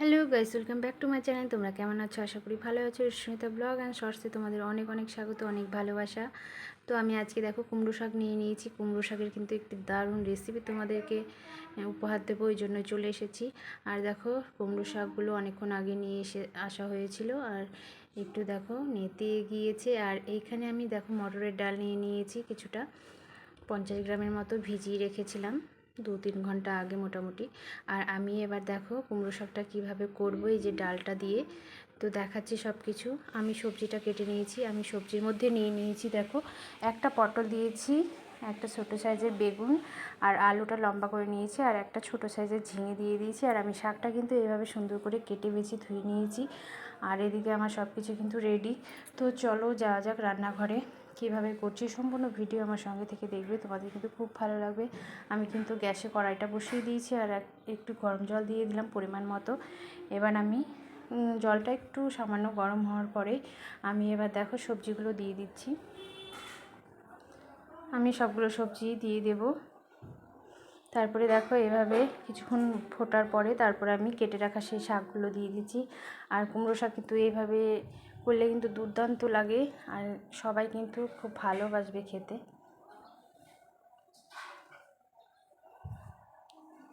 Hello guys welcome back to my channel তোমরা কেমন আছো? আশা করি ভালো আছো। সুস্মিতা ব্লগ অ্যান্ড শর্টসে তোমাদের অনেক অনেক স্বাগত, অনেক ভালোবাসা। তো আমি আজকে দেখো কুমড়ো শাক নিয়ে নিয়েছি। কুমড়ো শাকের কিন্তু একটি দারুণ রেসিপি তোমাদেরকে উপহার দেবো, ওই জন্য চলে এসেছি। আর দেখো কুমড়ো শাকগুলো অনেকক্ষণ আগে নিয়ে এসে আসা হয়েছিল। আর একটু দেখো নেতে গিয়েছে। আর এইখানে আমি দেখো মটরের ডাল নিয়ে নিয়েছি কিছুটা। পঞ্চাশ গ্রামের মতো ভিজিয়ে রেখেছিলাম। দু তিন ঘণ্টা আগে মোটামুটি। আর আমি এবার দেখো কুমড়ো শাকটা কীভাবে করব, এই যে ডালটা দিয়ে। তো দেখাচ্ছি সব কিছু আমি সবজিটা কেটে নিয়েছি, আমি সবজির মধ্যে নিয়ে নিয়েছি দেখো। একটা পটল দিয়েছি, একটা ছোট সাইজের বেগুন আর আলুটা লম্বা করে নিয়েছি আর একটা ছোট সাইজের ঝিঙে দিয়ে দিয়েছি। আর আমি শাকটা কিন্তু এভাবে সুন্দর করে কেটে বেছে ধুয়ে নিয়েছি। আর এদিকে আমার সব কিছু কিন্তু রেডি তো চলো যাওয়া যাক রান্নাঘরে। কীভাবে করছি সম্পূর্ণ ভিডিও আমার সঙ্গে থেকে দেখবে, তোমাদের কিন্তু খুব ভালো লাগবে। আমি কিন্তু গ্যাসে কড়াইটা বসিয়ে দিয়েছি আর একটু গরম জল দিয়ে দিলাম পরিমাণ মতো। এবার আমি জলটা একটু সামান্য গরম হওয়ার পরে আমি এবার দেখো সবজিগুলো দিয়ে দিচ্ছি। আমি সবগুলো সবজি দিয়ে দেব। তারপরে দেখো এভাবে কিছুক্ষণ ফোটার পরে তারপরে আমি কেটে রাখা সেই শাকগুলো দিয়ে দিচ্ছি। আর কুমড়ো শাক কিন্তু এইভাবে করলে কিন্তু দুর্দান্ত লাগে আর সবাই কিন্তু খুব ভালোবাসবে খেতে।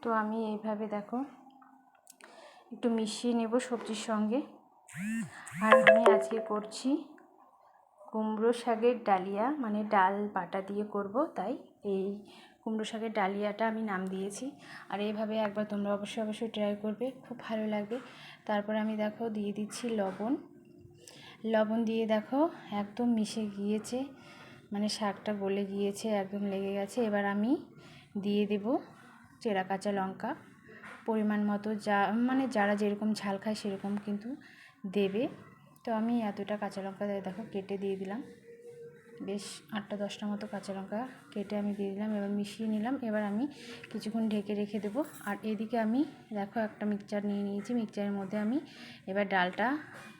তো আমি এইভাবে দেখো, একটু মিশিয়ে নেব সবজির সঙ্গে। আর আমি আজকে করছি কুমড়ো শাকের ডালিয়া মানে ডাল বাটা দিয়ে করব, তাই এই কুমড়ো শাকের ডালিয়াটা আমি নাম দিয়েছি। আর এইভাবে একবার তোমরা অবশ্যই অবশ্যই ট্রাই করবে, খুব ভালো লাগবে। তারপর আমি দেখো দিয়ে দিচ্ছি লবণ। লবণ দিয়ে দেখো, একদম মিশে গিয়েছে। মানে শাকটা গলে গিয়েছে, একদম লেগে গেছে। এবার আমি দিয়ে দেব চেরা কাঁচা লঙ্কা। পরিমাণ মতো যা মানে যারা যেরকম ঝাল খায় সেরকম কিন্তু দেবে। তো আমি এতটা কাঁচা লঙ্কা দেখো, কেটে দিয়ে দিলাম। বেশ আটটা দশটা মতো কাঁচা লঙ্কা কেটে আমি দিয়ে দিলাম, এবার মিশিয়ে নিলাম, এবার আমি কিছুক্ষণ ঢেকে রেখে দেবো। আর এদিকে আমি দেখো একটা মিক্সচার নিয়ে নিয়েছি মিক্সচারের মধ্যে আমি এবার ডালটা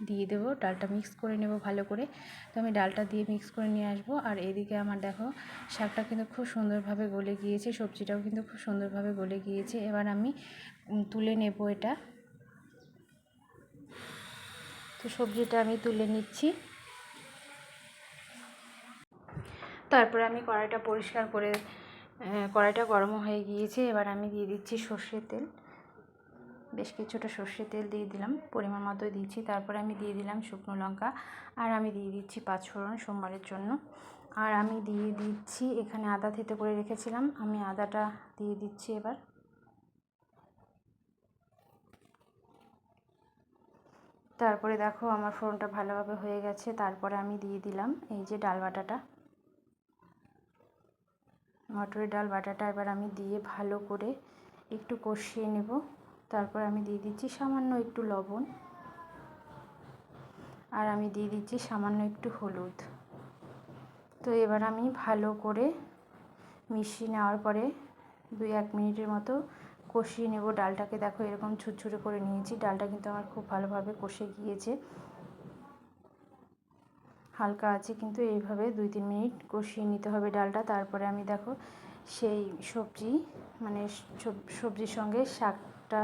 দিয়ে দেবো, ডালটা মিক্স করে নেব ভালো করে। তো আমি ডালটা দিয়ে মিক্স করে নিয়ে আসব, আর এদিকে আমার দেখো শাকটা কিন্তু খুব সুন্দরভাবে গলে গিয়েছে, সবজিটাও কিন্তু খুব সুন্দরভাবে গলে গিয়েছে। এবার আমি তুলে নেব এটা। তো সবজিটা আমি তুলে নিচ্ছি। তারপরে আমি কড়াইটা পরিষ্কার করে কড়াইটা গরম হয়ে গিয়েছে। এবার আমি দিয়ে দিচ্ছি সর্ষের তেল। বেশ কিছুটা সর্ষের তেল দিয়ে দিলাম, পরিমাণ মতো দিচ্ছি। তারপরে আমি দিয়ে দিলাম শুকনো লঙ্কা, আর আমি দিয়ে দিচ্ছি পাঁচফোড়ন সোমবারের জন্য। আর আমি দিয়ে দিচ্ছি, এখানে আদা থেতে করে রেখেছিলাম। আমি আদাটা দিয়ে দিচ্ছি এবার। তারপরে দেখো, আমার ফোড়নটা ভালোভাবে হয়ে গেছে। তারপরে আমি দিয়ে দিলাম এই যে ডাল বাটাটা। মটরের ডাল, বাটাটা এবার আমি দিয়ে ভালো করে একটু কষিয়ে নেব। তারপর আমি দিয়ে দিচ্ছি সামান্য একটু লবণ। আর আমি দিয়ে দিচ্ছি সামান্য একটু হলুদ। তো এবার আমি ভালো করে মিশিয়ে নেওয়ার পরে দুই এক মিনিটের মতো কষিয়ে নেব। ডালটাকে দেখো এরকম ছুটছুটে করে নিয়েছি। ডালটা কিন্তু আমার খুব ভালোভাবে কষে গিয়েছে। হালকা আছে, কিন্তু এইভাবে দুই তিন মিনিট কষিয়ে নিতে হবে ডালটা। তারপরে আমি দেখো সেই সবজি মানে সবজির সঙ্গে শাকটা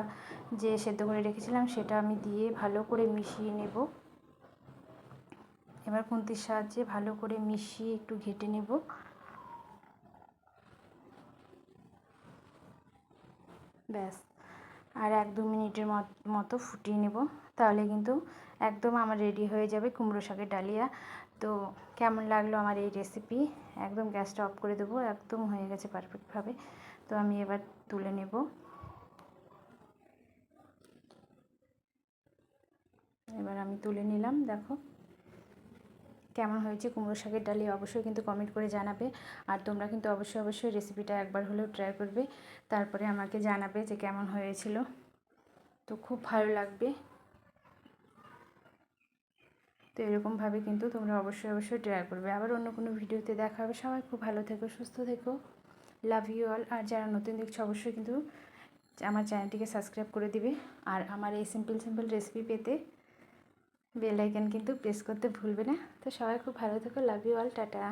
যে সেদ্ধ করে রেখেছিলাম সেটা আমি দিয়ে ভালো করে মিশিয়ে নেব। এবার খুন্তির সাহায্যে ভালো করে মিশিয়ে একটু ঘেটে নেব। ব্যাস। আর এক দু মিনিটের মতো ফুটিয়ে নেব। তাহলে কিন্তু একদম আমার রেডি হয়ে যাবে কুমড়ো শাকের ডালিয়া। তো কেমন লাগল আমার এই রেসিপি একদম গ্যাসটা অফ করে দেবো, একদম হয়ে গেছে পারফেক্টভাবে তো আমি এবার তুলে নেব। এবার আমি তুলে নিলাম, দেখো। কেমন হয়েছে কুমড়ো শাকের ডালি অবশ্যই কিন্তু কমেন্ট করে জানাবে। আর তোমরা কিন্তু অবশ্যই অবশ্যই রেসিপিটা একবার হলেও ট্রাই করবে। তারপরে আমাকে জানাবে যে কেমন হয়েছিল। তো খুব ভালো লাগবে। তো এরকমভাবে কিন্তু তোমরা অবশ্যই অবশ্যই ট্রাই করবে। আবার অন্য কোনো ভিডিওতে দেখা হবে। সবাই খুব ভালো থেকো, সুস্থ থেকো। লাভ ইউ অল আর যারা নতুন দেখছ, অবশ্যই কিন্তু আমার চ্যানেলটিকে সাবস্ক্রাইব করে দিবে। আর আমার এই সিম্পল সিম্পল রেসিপি পেতে বেল আইকন কিন্তু প্রেস করতে ভুলবে না। তো সবাই খুব ভালো থেকো লাভ ইউ অল টাটা।